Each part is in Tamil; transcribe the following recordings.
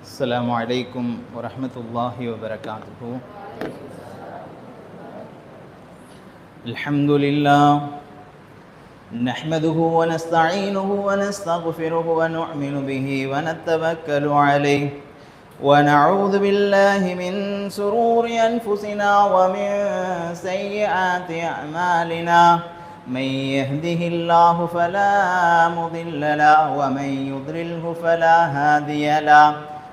السلام عليكم ورحمة الله وبركاته. الحمد لله. نحمده ونستعينه ونستغفره ونؤمن به ونتوكل عليه. ونعوذ بالله من سرور أنفسنا ومن سيئات أعمالنا. من يهده الله فلا مضل له ومن يضلله فلا هادي له.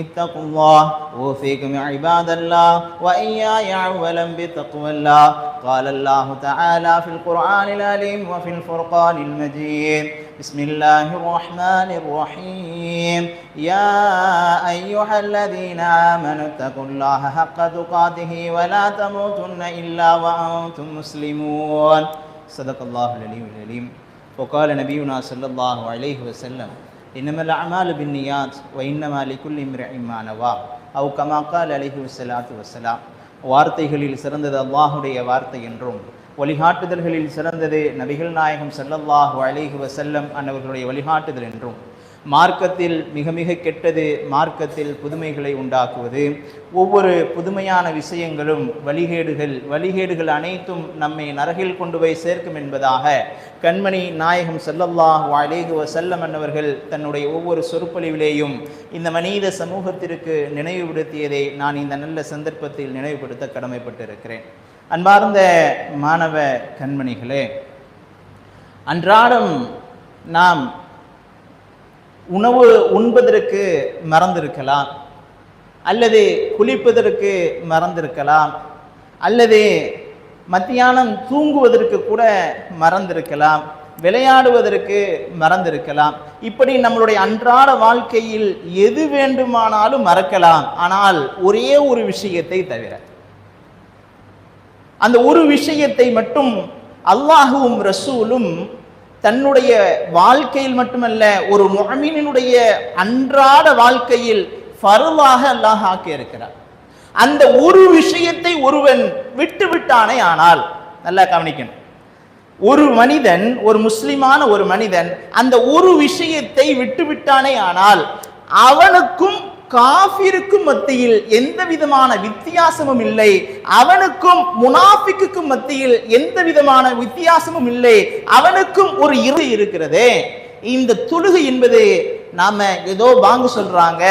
اتقوا الله اوصيكم عباد الله وإياي اولا بتقوى الله. قال الله تعالى في القرآن العليم وفي الفرقان المجيد. بسم الله الرحمن الرحيم. يا أيها الذين آمنوا اتقوا الله حق تقاته ولا تموتن إلا وأنتم مسلمون. صدق الله العلي العليم وقال نبينا صلى الله عليه وسلم இன்னமல் அமாலு பின் நியாத் வைன்னமாலிக்குள் இம்ர இம்மானவா அவு கமாக்கால் அலிஹி வசலாத்து வசலாம் வார்த்தைகளில் சிறந்தது அல்லாஹுடைய வார்த்தை என்றும் வழிகாட்டுதல்களில் சிறந்தது நபிகள் நாயகம் சல்லல்லாஹு அலிஹி வசல்லம் அன்னவர்களுடைய வழிகாட்டுதல் என்றும் மார்க்கத்தில் மிக மிக கெட்டது மார்க்கத்தில் புதுமைகளை உண்டாக்குவது. ஒவ்வொரு புதுமையான விஷயங்களும் வழிகேடுகள் வழிகேடுகள் அனைத்தும் நம்மை நரகில் கொண்டு போய் சேர்க்கும் என்பதாக கண்மணி நாயகம் செல்லல்லாஹ் அலைஹி செல்லம் என்னவர்கள் தன்னுடைய ஒவ்வொரு சொற்பொழிவிலேயும் இந்த மனித சமூகத்திற்கு நினைவுபடுத்தியதை நான் இந்த நல்ல சந்தர்ப்பத்தில் நினைவுபடுத்த கடமைப்பட்டிருக்கிறேன். அன்பார்ந்த மாணவ கண்மணிகளே அன்றாடம் நாம் உணவு உண்பதற்கு மறந்திருக்கலாம். அல்லது குளிப்பதற்கு மறந்திருக்கலாம். அல்லது மத்தியானம் தூங்குவதற்கு கூட மறந்திருக்கலாம். விளையாடுவதற்கு மறந்திருக்கலாம். இப்படி நம்மளுடைய அன்றாட வாழ்க்கையில் எது வேண்டுமானாலும் மறக்கலாம். ஆனால் ஒரே ஒரு விஷயத்தை தவிர அந்த ஒரு விஷயத்தை மட்டும் அல்லாஹுவும் ரசூலும் தன்னுடைய வாழ்க்கையில் மட்டுமல்ல ஒரு முகமீனினுடைய அன்றாட வாழ்க்கையில் ஃபருவாக அல்லாஹ் ஆக்கி இருக்கிறார் அந்த ஒரு விஷயத்தை ஒருவன் விட்டு விட்டானே ஆனால் நல்லா கவனிக்கணும். ஒரு மனிதன் ஒரு முஸ்லிமான ஒரு மனிதன் அந்த ஒரு விஷயத்தை விட்டு விட்டானே ஆனால் அவனுக்கும் காஃபிருக்கும் மத்தியில் எந்த விதமான வித்தியாசமும் இல்லை. அவனுக்கும் முனாஃபிக்குக்கும் மத்தியில் எந்த விதமான வித்தியாசமும் இல்லை. அவனுக்கும் ஒரு இரு இருக்கிறதே. இந்த தொழுகை என்பது நாம ஏதோ வாங்க சொல்றாங்க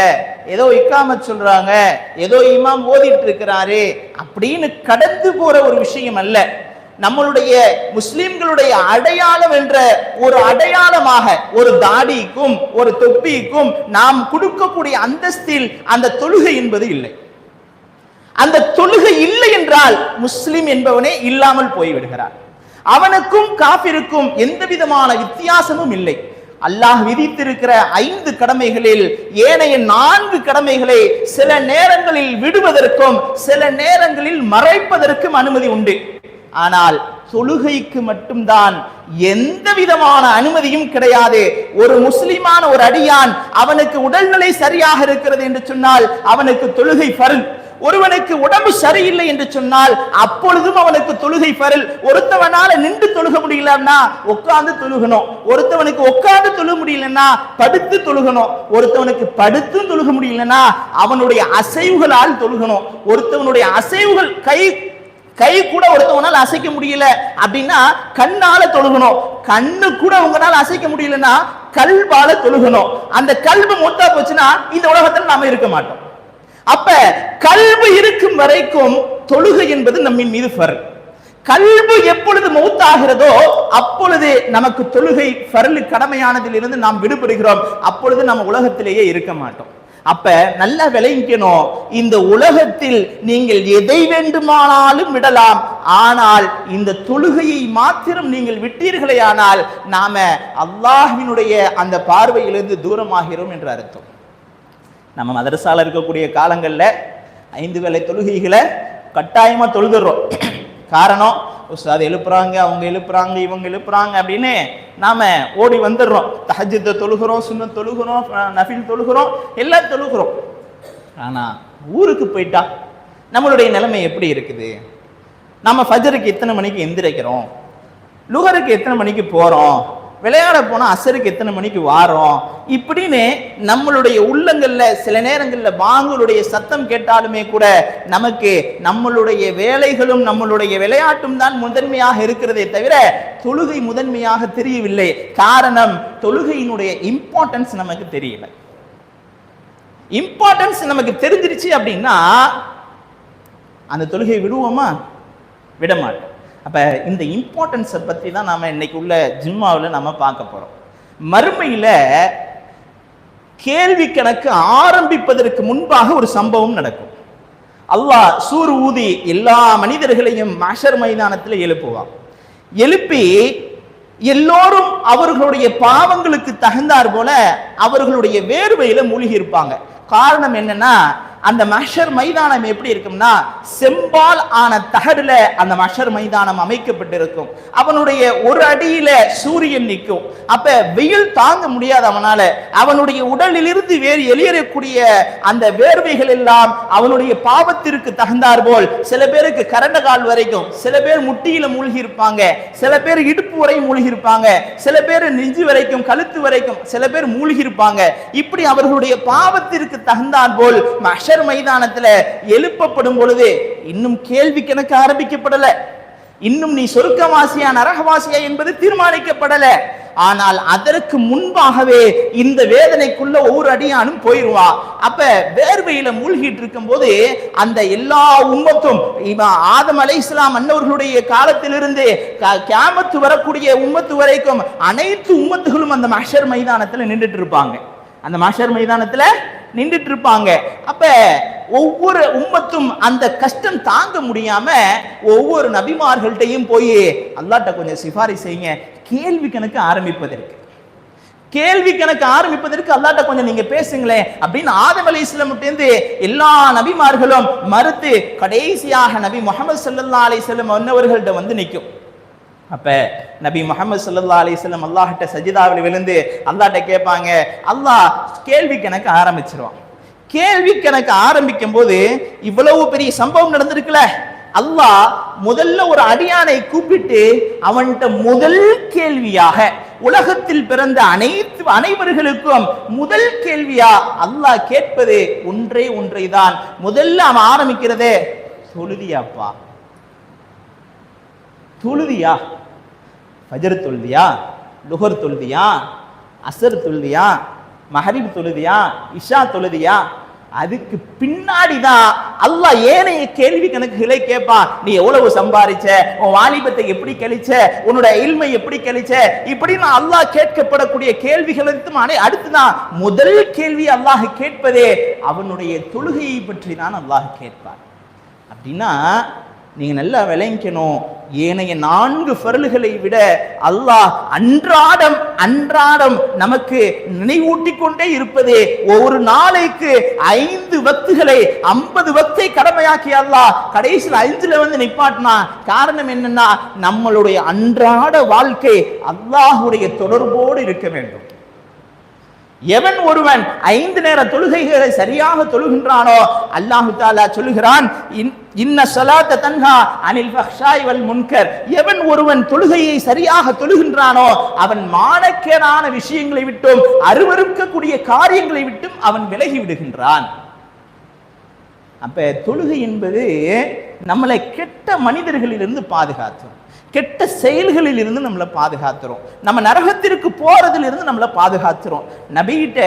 ஏதோ இக்காமத் சொல்றாங்க ஏதோ இமாம் ஓதிட்டு இருக்கிறாரு அப்படின்னு கடந்து போற ஒரு விஷயம் அல்ல. நம்மளுடைய முஸ்லிம்களுடைய அடையாளம் என்ற ஒரு அடையாளமாக ஒரு தாடிக்கும் ஒரு தொப்பிக்கும் நாம் கொடுக்கக்கூடிய அந்தஸ்தில் அந்த தொழுகை என்பது இல்லை. அந்த தொழுகை இல்லை என்றால் முஸ்லிம் என்பவனே இல்லாமல் போய்விடுகிறார் அவனுக்கும் காபிருக்கும் எந்த விதமான வித்தியாசமும் இல்லை. அல்லாஹ் விதித்திருக்கிற ஐந்து கடமைகளில் ஏனைய நான்கு கடமைகளை சில நேரங்களில் விடுவதற்கும் சில நேரங்களில் மறைப்பதற்கும் அனுமதி உண்டு. ஆனால் தொழுகைக்கு மட்டும்தான் எந்த விதமான அனுமதியும் கிடையாது. ஒரு முஸ்லிமான ஒரு அடியான் அவனுக்கு உடல்நிலை சரியாக இருக்கிறது என்று சொன்னால் அவனுக்கு தொழுகை பருள் ஒருவனுக்கு உடம்பு சரியில்லை என்று சொன்னால் அப்பொழுதும் அவனுக்கு தொழுகை பருள் ஒருத்தவனால நின்று தொழுக முடியலன்னா உட்கார்ந்து தொழுகணும். ஒருத்தவனுக்கு உட்கார்ந்து தொழுக முடியலன்னா படுத்து தொழுகணும். ஒருத்தவனுக்கு படுத்தும் தொழுக முடியலன்னா அவனுடைய அசைவுகளால் தொழுகணும். ஒருத்தவனுடைய அசைவுகள் கை கை கூட ஒருத்தவனால் அசைக்க முடியல அப்படின்னா கண்ணால தொழுகணும். கண்ணு கூட உங்களால் அசைக்க முடியலன்னா கல்வால தொழுகணும். அந்த கல்வி மொத்தா போச்சுன்னா இந்த உலகத்துல நாம இருக்க மாட்டோம். அப்ப கல்வி இருக்கும் வரைக்கும் தொழுகை என்பது நம்மின் மீது ஃபர் கல்வி எப்பொழுது மௌத்தாகிறதோ அப்பொழுது நமக்கு தொழுகை ஃபரலு கடமையானதிலிருந்து நாம் விடுபடுகிறோம். அப்பொழுது நம்ம உலகத்திலேயே இருக்க மாட்டோம். அப்ப நல்லா விளைவிக்கணும் இந்த உலகத்தில் நீங்கள் எதை வேண்டுமானாலும் விடலாம். ஆனால் இந்த தொழுகையை மாத்திரம் நீங்கள் விட்டீர்களே ஆனால் நாம அல்லாஹினுடைய அந்த பார்வையிலிருந்து தூரமாகிறோம் என்று அர்த்தம். நம்ம மதரசால இருக்கக்கூடிய காலங்களில் ஐந்து வேலை தொழுகைகளை கட்டாயமா தொழுதுறோம். காரணம் உஸ்தாத் எழுப்புறாங்க அவங்க எழுப்புறாங்க இவங்க எழுப்புறாங்க அப்படின்னு நாம ஓடி வந்துடுறோம். தஹஜத்தை தொழுகிறோம் சுண்ண தொழுகிறோம் நஃபில் தொழுகிறோம் எல்லாம் தொழுகிறோம். ஆனா ஊருக்கு போயிட்டா நம்மளுடைய நிலைமை எப்படி இருக்குது? நம்ம ஃபஜருக்கு எத்தனை மணிக்கு எந்திரிக்கிறோம்? லுகருக்கு எத்தனை மணிக்கு போறோம்? விளையாட போனால் அசருக்கு எத்தனை மணிக்கு வாரோம்? இப்படின்னு நம்மளுடைய உள்ளங்களில் சில நேரங்களில் பாங்களுடைய சத்தம் கேட்டாலுமே கூட நமக்கு நம்மளுடைய வேலைகளும் நம்மளுடைய விளையாட்டும் தான் முதன்மையாக இருக்கிறதே தவிர தொழுகை முதன்மையாக தெரியவில்லை. காரணம் தொழுகையினுடைய இம்பார்ட்டன்ஸ் நமக்கு தெரியல. இம்பார்ட்டன்ஸ் நமக்கு தெரிஞ்சிருச்சு அப்படின்னா அந்த தொழுகையை விடுவோமா? விடமாட்டோம். அப்ப இந்த இம்பார்ட்டன்ஸை பற்றி தான் நாம இன்னைக்கு உள்ள ஜிம்மாவில் நம்ம பார்க்க போறோம். மறுமையில் கேள்வி கணக்கு ஆரம்பிப்பதற்கு முன்பாக ஒரு சம்பவம் நடக்கும். அல்லாஹ் சூர் ஊதி எல்லா மனிதர்களையும் மஷர் மைதானத்தில் எழுப்புவான். எழுப்பி எல்லோரும் அவர்களுடைய பாவங்களுக்கு தகுந்தார் போல அவர்களுடைய வேர்வையில மூழ்கி இருப்பாங்க காரணம் என்னன்னா அந்த மஷர் மைதானம் எப்படி இருக்கும்னா செம்பால் ஆன தகடுல அந்த மஷர் மைதானம் அமைக்கப்பட்டிருக்கும். அவனுடைய ஒரு அடியில சூரியன் நிற்கும். அப்ப வெயில் தாங்க முடியாது அவனால. அவனுடைய உடலிலிருந்து வேறு எளியறக்கூடிய அந்த வேர்வைகள் எல்லாம் அவனுடைய பாவத்திற்கு தகுந்தார் போல் சில பேருக்கு கரண்ட கால் வரைக்கும் சில பேர் முட்டியில மூழ்கி இருப்பாங்க சில பேர் இடுப்பு வரை மூழ்கி இருப்பாங்க சில பேர் நெஞ்சு வரைக்கும் கழுத்து வரைக்கும் சில பேர் மூழ்கி இருப்பாங்க இப்படி அவர்களுடைய பாவத்திற்கு தகுந்தார் போல் மஷர் மைதானத்துல எழுப்பப்படும் பொழுது இன்னும் கேள்வி கணக்கு ஆரம்பிக்கப்படல. இன்னும் நீ சொர்க்கவாசியா நரகவாசியா என்பது தீர்மானிக்கப்படல. ஆனால் அதற்கு முன்பாகவே இந்த வேதனைக்குள்ள ஒவ்வொரு அடியானும் போயிருவா. அப்ப வேர்வையில மூழ்கிட்டு இருக்கும் போது அந்த எல்லா உம்மத்தும் இவன் ஆதம் அலை இஸ்லாம் அன்னவர்களுடைய காலத்திலிருந்து கேமத்து வரக்கூடிய உம்மத்து வரைக்கும் அனைத்து உம்மத்துகளும் அந்த மஷர் மைதானத்துல நின்றுட்டு இருப்பாங்க. அந்த மஷர் மைதானத்துல நின்றுட்டு இருப்பாங்க அப்ப ஒவ்வொரு உம்மத்தும் அந்த கஷ்டம் தாங்க முடியாம ஒவ்வொரு நபிமார்கள்ட்டையும் போய் அல்லாட்ட கொஞ்சம் சிபாரிசு செய்யுங்க. கேள்வி கணக்கு ஆரம்பிப்பதற்கு. கேள்வி கணக்கு ஆரம்பிப்பதற்கு அல்லாட்ட கொஞ்சம் நீங்க பேசுங்களேன். அப்படின்னு ஆதம் அலி இஸ்லாமிட்டேந்து எல்லா நபிமார்களும் மறுத்து கடைசியாக நபி முகமது சல்லா அலிஸ்லம் அன்னவர்கள்ட்ட வந்து நிற்கும் அப்ப நபி முகமது சல்லா அலிஸ்லம் அல்லாஹ்ட்ட சஜிதாவில் விழுந்து அல்லாட்ட கேட்பாங்க அல்லாஹ் கேள்வி கணக்கு ஆரம்பிச்சிருவான். கேள்வி கணக்கு ஆரம்பிக்கும் போது இவ்வளவு பெரிய சம்பவம் நடந்திருக்குல்ல அல்லாஹ் முதல்ல ஒரு அடியானை கூப்பிட்டு அவன்கிட்ட முதல் கேள்வியாக உலகத்தில் பிறந்த அனைத்து அனைவர்களுக்கும் முதல் கேள்வியா அல்லாஹ் கேட்பது ஒன்றே ஒன்றை தான் முதல்ல அவன் ஆரம்பிக்கிறதே தொழுதியாப்பா. தொழுதியா? ஃபஜர் தொழுதியா? லுகர் தொழுதியா? அசர் தொழுதியா? மஹரிப் தொழுதியா? இஷா தொழுதியா? அதுக்கு பின்னாடி தான் அல்லாஹ் ஏனைய கேள்வி கணக்குகளை கேட்பான் நீ எவ்வளவு சம்பாரிச்ச? உன் வாலிபத்தை எப்படி கழிச்ச? உன்னோட இல்மை எப்படி கழிச்ச? இப்படி நான் அல்லாஹ் கேட்கப்படக்கூடிய கேள்விகளுக்கும் அடுத்து அடுத்துதான் முதல் கேள்வி அல்லாஹ் கேட்பதே. அவனுடைய தொழுகையை பற்றி தான் அல்லாஹ் கேட்பார் அப்படின்னா நீங்க நல்லா விளங்கிக்கணும். ஏனைய நான்கு பரல்களை விட அல்லாஹ் அன்றாடம் அன்றாடம் நமக்கு நினைவூட்டி கொண்டே இருப்பதே ஒரு நாளைக்கு ஐந்து வத்துகளை ஐம்பது வத்தை கடமையாக்கி அல்லாஹ் கடைசியில் ஐந்துல வந்து நிப்பாட்டினா காரணம் என்னன்னா நம்மளுடைய அன்றாட வாழ்க்கை அல்லாஹுடைய தொடர்போடு இருக்க வேண்டும். எவன் ஒருவன் ஐந்து நேர தொழுகைகளை சரியாக தொழுகின்றானோ அல்லாஹு தாலா சொல்லுகிறான் இன்- இன்ன சலாத்த தன்ஹா அனில் ஃபஹ்ஷாய் வல் முன்கர். எவன் ஒருவன் தொழுகையை சரியாக தொழுகின்றானோ அவன் மானக்கேடான விஷயங்களை விட்டும் அருவருக்கக்கூடிய காரியங்களை விட்டும் அவன் விலகி விடுகின்றான். அப்ப தொழுகை என்பது நம்மளை கெட்ட மனிதர்களிலிருந்து பாதுகாத்தும் கெட்ட செயல்களில் இருந்து நம்மளை பாதுகாத்துரும். நம்ம நரகத்திற்கு போறதிலிருந்து நம்மளை பாதுகாத்துரும். நபிகிட்ட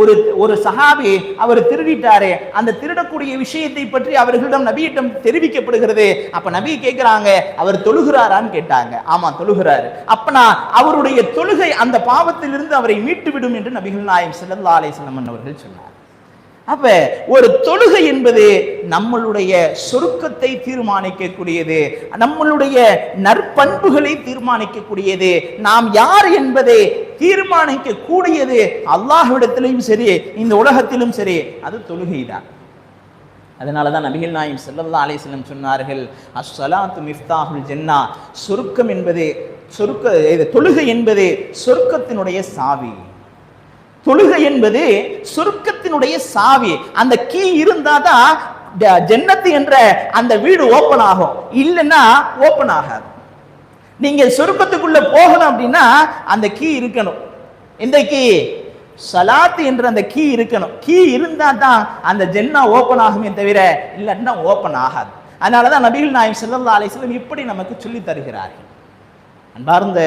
ஒரு ஒரு சஹாபி அவர் திருடிட்டாரே அந்த திருடக்கூடிய விஷயத்தை பற்றி அவர்களிடம் நபியிடம் தெரிவிக்கப்படுகிறது. அப்ப நபி கேட்கிறாங்க அவர் தொழுகிறாரான்னு கேட்டாங்க. ஆமா தொழுகிறாரு. அப்பனா அவருடைய தொழுகை அந்த பாவத்திலிருந்து அவரை மீட்டு விடும் என்று நபிகள் நாயம் ஸல்லல்லாஹு அலைஹி அவர்கள் சொன்னார். அப்ப ஒரு தொழுகை என்பது நம்மளுடைய சொருக்கத்தை தீர்மானிக்கக்கூடியது நம்மளுடைய நற்பண்புகளை தீர்மானிக்கக்கூடியது நாம் யார் என்பதை தீர்மானிக்க கூடியது அல்லாஹ்விடத்திலும் சரி இந்த உலகத்திலும் சரி அது தொழுகைதான். அதனால தான் நபிகள் நாயம் செல்லல்லா அலைஹி சொன்னார்கள் அஸ்ஸலாத்து மிஃப்தாஹுல் ஜென்னா சொருக்கம் என்பது சொருக்க இது தொழுகை என்பது சொருக்கத்தினுடைய சாவி. தொழுகை என்பது சொர்க்கத்தினுடைய சாவி. அந்த கீ இருந்தாதான் ட- ஜன்னத்து என்ற அந்த வீடு ஓபன் ஆகும். இல்லைன்னா ஓபன் ஆகாது. நீங்க சொர்க்கத்துக்குள்ள போகணும் அப்படின்னா அந்த கீ இருக்கணும். எந்த கீ சலாத்து என்ற அந்த கீ இருக்கணும். கீ இருந்தா தான் அந்த ஜென்னா ஓபன் ஆகுமே தவிர இல்லைன்னா ஓபன் ஆகாது. அதனால தான் நபிகள் நாயம் ஸல்லல்லாஹு அலைஹி இப்படி நமக்கு சொல்லி தருகிறார்கள். அன்பார்ந்த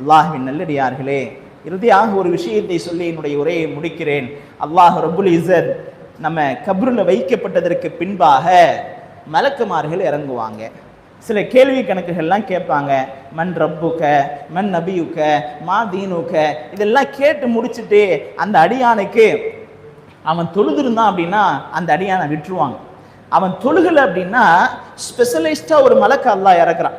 அல்லாஹ்வின் நல்லடியார்களே இறுதியாக ஒரு விஷயத்தை சொல்லி என்னுடைய உரையை முடிக்கிறேன். அல்லாஹ் ரபுல் இஸத் நம்ம கப்ருல வைக்கப்பட்டதற்கு பின்பாக மலக்குமார்கள் இறங்குவாங்க. சில கேள்வி கணக்குகள்லாம் கேட்பாங்க. மன் ரப்புக்க மன் நபியுக்க மா தீனுக்க இதெல்லாம் கேட்டு முடிச்சுட்டு அந்த அடியானுக்கு அவன் தொழுதுருந்தான் அப்படின்னா அந்த அடியானை விட்டுருவாங்க. அவன் தொழுகலை அப்படின்னா ஸ்பெஷலிஸ்டாக ஒரு மலக்கு அல்லாஹ் இறக்குறான்.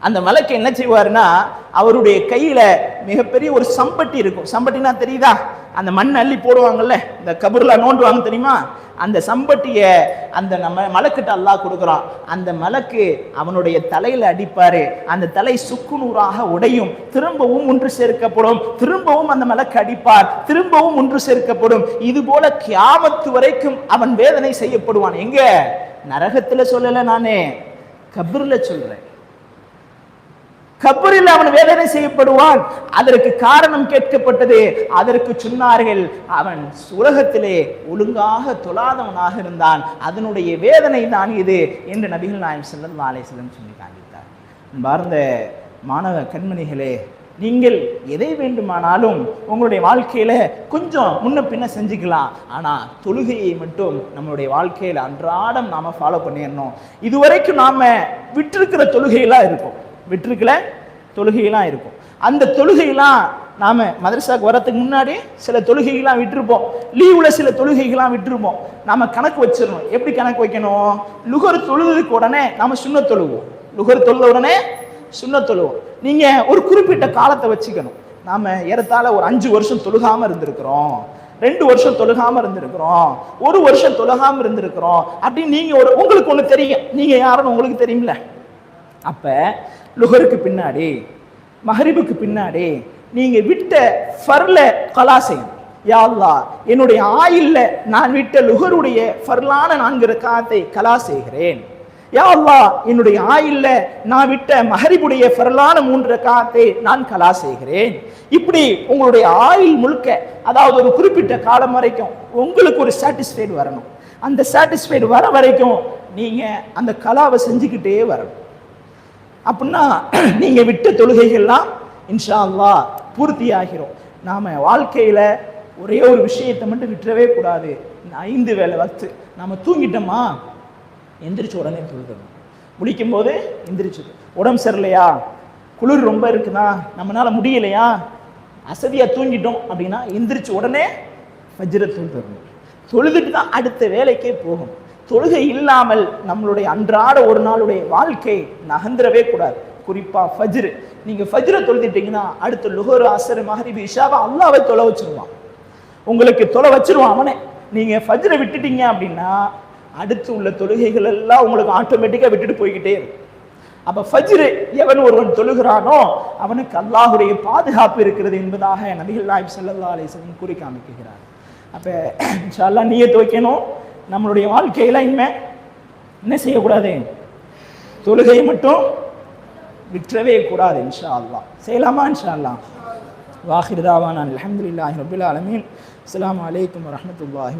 அந்த மலக்கு என்ன செய்வாருன்னா அவருடைய கையில மிகப்பெரிய ஒரு சம்பட்டி இருக்கும். சம்பட்டினா தெரியுதா? அந்த மண் அள்ளி போடுவாங்கல்ல இந்த கபூர்ல நோண்டுவாங்க தெரியுமா? அந்த சம்பட்டிய அந்த நம்ம மலக்கிட்ட அல்லாஹ் கொடுக்குறான். அந்த மலக்கு அவனுடைய தலையில அடிப்பாரு. அந்த தலை சுக்குநூறாக உடையும். திரும்பவும் ஒன்று சேர்க்கப்படும். திரும்பவும் அந்த மலக்கு அடிப்பார். திரும்பவும் ஒன்று சேர்க்கப்படும். இது போல கியாமத்து வரைக்கும் அவன் வேதனை செய்யப்படுவான். எங்க? நரகத்துல சொல்லல நானே. கபர்ல சொல்றேன். கபரில் அவன் வேதனை செய்யப்படுவான். அதற்கு காரணம் கேட்கப்பட்டது. அதற்கு சொன்னார்கள் அவன் உலகத்திலே ஒழுங்காக தொழாதவனாக இருந்தான். அதனுடைய வேதனை தான் இது என்று நபிகள் நாயம் செல்லம் அலைஹி செல்லம் சொல்லி காண்பித்தார். அன்பார்ந்த மாணவ கண்மணிகளே நீங்கள் எதை வேண்டுமானாலும் உங்களுடைய வாழ்க்கையில கொஞ்சம் முன்ன பின்ன செஞ்சுக்கலாம். ஆனா தொழுகையை மட்டும் நம்மளுடைய வாழ்க்கையில அன்றாடம் நாம ஃபாலோ பண்ணிடணும். இதுவரைக்கும் நாம விட்டிருக்கிற தொழுகையெல்லாம் இருக்கும் விட்டிருக்கல தொழுகையெல்லாம் இருக்கும். அந்த தொழுகையெல்லாம் நாம் மதரசாவுக்கு வரத்துக்கு முன்னாடி சில தொழுகைகள்லாம் விட்டுருப்போம். லீவில் சில தொழுகைகள்லாம் விட்டுருப்போம். நாம் கணக்கு வச்சிடணும். எப்படி கணக்கு வைக்கணும்? லுகர் தொழுதுக்கு உடனே நாம் சுண்ண தொழுவோம். லுகர் தொழுத உடனே சுண்ண தொழுவோம். நீங்கள் ஒரு குறிப்பிட்ட காலத்தை வச்சுக்கணும். நாம் ஏறத்தாழ ஒரு அஞ்சு வருஷம் தொழுகாமல் இருந்திருக்கிறோம். ரெண்டு வருஷம் தொழுகாமல் இருந்திருக்கிறோம். ஒரு வருஷம் தொழுகாமல் இருந்திருக்கிறோம். அப்படின்னு நீங்கள் ஒரு உங்களுக்கு ஒன்று தெரியும். நீங்கள் யாருன்னு உங்களுக்கு தெரியும்ல. அப்போ லுகருக்கு பின்னாடி மஹரிபுக்கு பின்னாடி நீங்க விட்ட ஃபர்ல கலா செய்யணும். யா என்னுடைய ஆயில்ல நான் விட்ட லுகருடைய ஃபர்லான நான்கு ரக்காத்தை கலா செய்கிறேன். யா என்னுடைய ஆயில்ல நான் விட்ட மஹரிபுடைய ஃபர்லான மூன்று ரக்காத்தை நான் கலா செய்கிறேன். இப்படி உங்களுடைய ஆயில் முழுக்க அதாவது ஒரு குறிப்பிட்ட காலம் வரைக்கும் உங்களுக்கு ஒரு சாட்டிஸ்ஃபைடு வரணும். அந்த சாட்டிஸ்ஃபைடு வர வரைக்கும் நீங்க அந்த கலாவை செஞ்சுக்கிட்டே வரணும். அப்படின்னா நீங்க விட்ட தொழுகைகள்லாம் இன்ஷா அல்லாஹ் பூர்த்தி ஆகிறோம் நாம வாழ்க்கையில ஒரே ஒரு விஷயத்தை மட்டும் விட்டுறவே கூடாது. இந்த ஐந்து வேலை வத்து. நாம தூங்கிட்டோமா? எந்திரிச்சு உடனே தொழுதணும் முழிக்கும் போது எந்திரிச்சு. உடம்பு சரியில்லையா? குளிர் ரொம்ப இருக்குதா? நம்மளால முடியலையா? அசதியா தூங்கிட்டோம் அப்படின்னா எந்திரிச்சு உடனே வஜ்ர தொழுதணும் தொழுதுட்டு தான் அடுத்த வேலைக்கே போகும் தொழுகை இல்லாமல் நம்மளுடைய அன்றாட ஒரு நாளுடைய வாழ்க்கை நகர்ந்துடவே கூடாது. குறிப்பாக ஃபஜ்ரு. நீங்கள் ஃபஜ்ரை தொழுதிட்டீங்கன்னா அடுத்த லுகர் ஆசர் மஹரிபி இஷாவை அல்லாவை தொலை வச்சிருவான். உங்களுக்கு தொலை வச்சிருவான் அவனே. நீங்கள் ஃபஜ்ரை விட்டுட்டீங்க அப்படின்னா அடுத்து உள்ள தொழுகைகள் எல்லாம் உங்களுக்கு ஆட்டோமேட்டிக்காக விட்டுட்டு போய்கிட்டே இருக்கும். அப்போ ஃபஜ்ரு எவன் ஒருவன் தொழுகிறானோ அவனுக்கு அல்லாஹுடைய பாதுகாப்பு இருக்கிறது என்பதாக நபிகள் நாயப் சல்லா அலிசன் கூறி காமிக்கிறார் அப்போ இன்ஷா நீயே துவைக்கணும். நம்மளுடைய வாழ்க்கையில இனிமே என்ன செய்யக்கூடாது? தொழுகையை மட்டும் விற்றவே கூடாது இன்ஷா அல்லா செய்யலாமா இன்ஷா அல்லாஹ் வாஹிர் தாவான் அல்ஹம்துலில்லாஹி ரபில் ஆலமீன். அஸ்ஸலாமு அலைக்கும் வரஹ்மத்துல்லாஹி